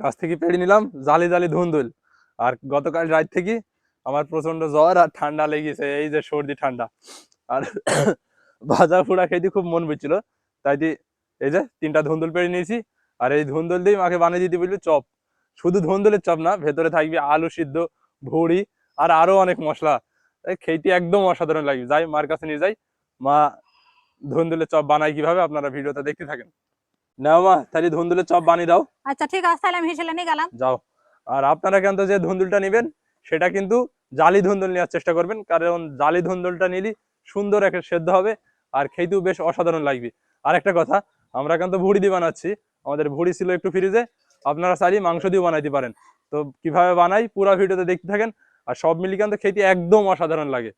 গাছ থেকে পেড়ে নিলাম, জালি জালি ধুন্দুল আর গতকাল রাত থেকে আমার প্রচণ্ড জ্বর আর ঠান্ডা লেগেছে, এই যে সর্দি ঠান্ডা। আর ভাজা ফুড়া খেতে খুব মন বুঝছিল তাই দিয়ে এই যে তিনটা ধুন্দুল পেড়ে নিয়েছি। আর এই ধুন্দুল দিয়ে মাকে বানিয়ে দিতে বলল চপ। শুধু ধুন্দুলের চপ না, ভেতরে থাকবে আলু সিদ্ধ, ভুড়ি আর আরও অনেক মশলা। খেতে একদম অসাধারণ লাগবে। যাই মার কাছে নিয়ে যাই, মা ধুন্দুলের চপ বানাই কীভাবে আপনারা ভিডিওটা দেখতে থাকেন। নাও মা তাহলে ধুন্দুলের চপ বানিয়ে দাও। আচ্ছা ঠিক আছে তাহলে আমি নিয়ে গেলাম। যাও। আর আপনারা কিন্তু যে ধুন্দুলটা নেবেন সেটা কিন্তু জালি ধুন্দুল নেওয়ার চেষ্টা করবেন কারণ জালি ধুন্দুলটা নিলে সুন্দর একটা সেদ্ধ হবে আর খেতেও বেশ অসাধারণ লাগবে। আর একটা কথা আমরা কিন্তু ভুড়ি দিয়ে বানাচ্ছি। আমাদের ভুড়ি ছিল একটু ফ্রিজে আপনারা চাইলে মাংস দিয়েও বানাইতে পারেন। তো কীভাবে বানাই পুরো ভিডিওতে দেখতে থাকেন আর সব মিলিয়ে কিন্তু খেতে একদম অসাধারণ লাগে।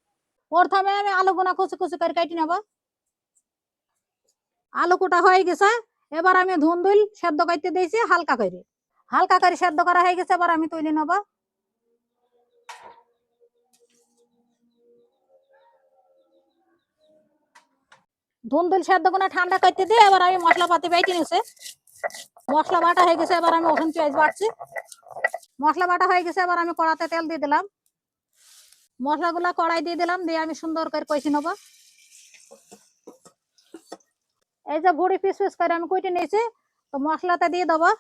প্রথমে আমি আলু গুনা কুচি কুচি করে কেটে নেব। আলু কুটা হয়ে গেছে। এবার আমি ধুন্দুল সেদ্ধ করতে দিয়েছি, হালকা করে। হালকা করে সেদ্ধ করা হয়ে গেছে, এবার আমি তুলে নেব। ধুন্দুল সেদ্ধ গুনা ঠান্ডা করতে দিয়ে এবার আমি মশলা পাতি বেটে নিয়েছি। মশলা বাটা হয়ে গেছে, এবার আমি ওখান পেঁয়াজ বাটছি। মশলা বাটা হয়ে গেছে, এবার আমি কড়াতে তেল দিয়ে দিলাম। মশলাগুলা কড়াই দিয়ে দিলাম, দিয়ে আমি সুন্দর করে কষি নেব। এই যে ভুড়ি পিস পিস করে আমি কুইটে নিয়েছি, তো মশলাটা দিয়ে দেবো।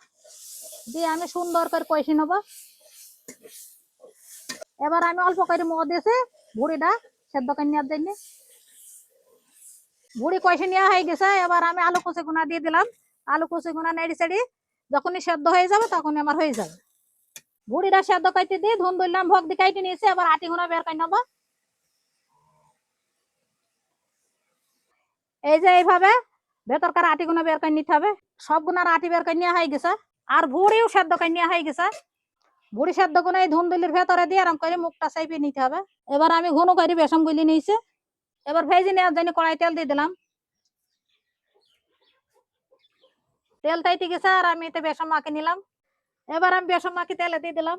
দিয়ে আমি সুন্দর করে কষি নেব। এবার আমি অল্প করে মো দিয়েছি ভুড়িটা সেদ্ধ করে নেওয়ার জন্য। ভুড়ি কষে নেওয়া হয়ে গেছে, এবার আমি আলু কুচি গুনা দিয়ে দিলাম। আলু কুচি গুনা নেড়ি চেড়ি যখনই সেদ্ধ হয়ে যাবে তখনই আমার হয়ে যাবে। ভুড়িটা সেদ্ধ করতে দিয়ে ধুন দিলাম ভোগ দিয়ে কাইটে নিয়েছি, এবার আটি গুনা বের করে নেব। এই যে এইভাবে ভেতরকার আটি গুনা বের করে নিতে হবে? সব গুনার আটি বের করে নেওয়া হয়ে গেছে। আর ভুড়িও সেদ্ধ করে নেওয়া হয়ে গেছে। ভুড়ি সেদ্ধগুলো এই ধুন্দুলির ভেতরে দিয়ে আরাম করে মুখটা চাইপে নিতে হবে। এবার আমি ঘন করে বেসন গুলি নিয়েছি। এবার ভেজে নেওয়ার জন্য কড়াই তেল দিয়ে দিলাম। তেল তাইতে গেছে আর আমি এতে বেসন মাখে নিলাম। এবার আমি বেসন মাখি তেলে দিয়ে দিলাম।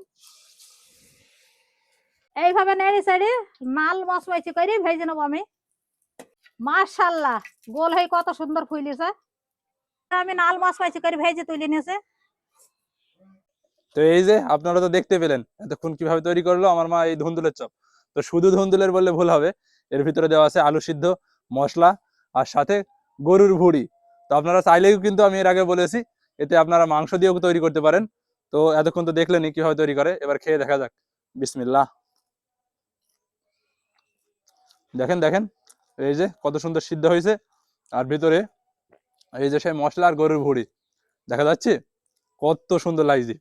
এইভাবে নেড়ে চেড়ে নাল মশমাইছি করে ভেজে নেব আমি। মাশাল্লাহ গোল হয়ে কত সুন্দর ফুলিছে আমি নাল মশমাইছি করে ভেজে তুলে নিয়েছে তো এই যে আপনারা তো দেখতে পেলেন এতক্ষণ কীভাবে তৈরি করল আমার মা এই ধুন্দুলের চপ। তো শুধু ধুন্দুলের বললে ভুল হবে এর ভিতরে দেওয়া আছে আলু সিদ্ধ মশলা আর সাথে গরুর ভুড়ি। তো আপনারা চাইলেও কিন্তু আমি এর আগে বলেছি এতে আপনারা মাংস দিয়েও তৈরি করতে পারেন। তো এতক্ষণ তো দেখলেনই কীভাবে তৈরি করে এবার খেয়ে দেখা যাক। বিসমিল্লাহ। দেখেন দেখেন। এই যে কত সুন্দর সিদ্ধ হয়েছে। আর ভিতরে এই যে সেই মশলা আর গরুর ভুড়ি, দেখা যাচ্ছে? কত সুন্দর লাগছে।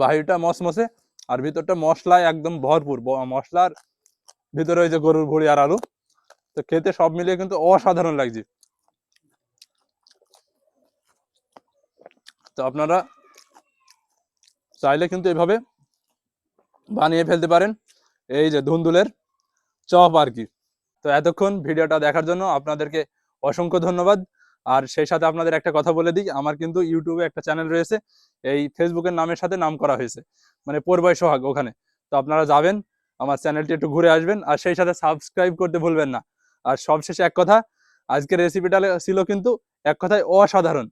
বাহিরটা মসমসে আর ভিতরটা মশলায় একদম ভরপুর। মশলার ভিতরে ওই যে গরুর ভুড়ি আর আলু। তো খেতে সব মিলিয়ে কিন্তু অসাধারণ লাগছে। তো আপনারা চাইলে কিন্তু এভাবে বানিয়ে ফেলতে পারেন। এই যে ধুন্দুলের চপ আর কি। তো এতক্ষণ ভিডিওটা দেখার জন্য আপনাদেরকে অসংখ্য ধন্যবাদ। আর সেই সাথে আপনাদের একটা কথা বলে দিই, আমার কিন্তু ইউটিউবে একটা চ্যানেল রয়েছে, এই ফেসবুকের নামের সাথে নাম করা হয়েছে মানে পরবাই সোহাগ ওখানে। তো আপনারা যাবেন, আমার চ্যানেলটি একটু ঘুরে আসবেন, আর সেই সাথে সাবস্ক্রাইব করতে ভুলবেন না। আর সবশেষে এক কথা, আজকের রেসিপিটা ছিল কিন্তু এক কথায় অসাধারণ।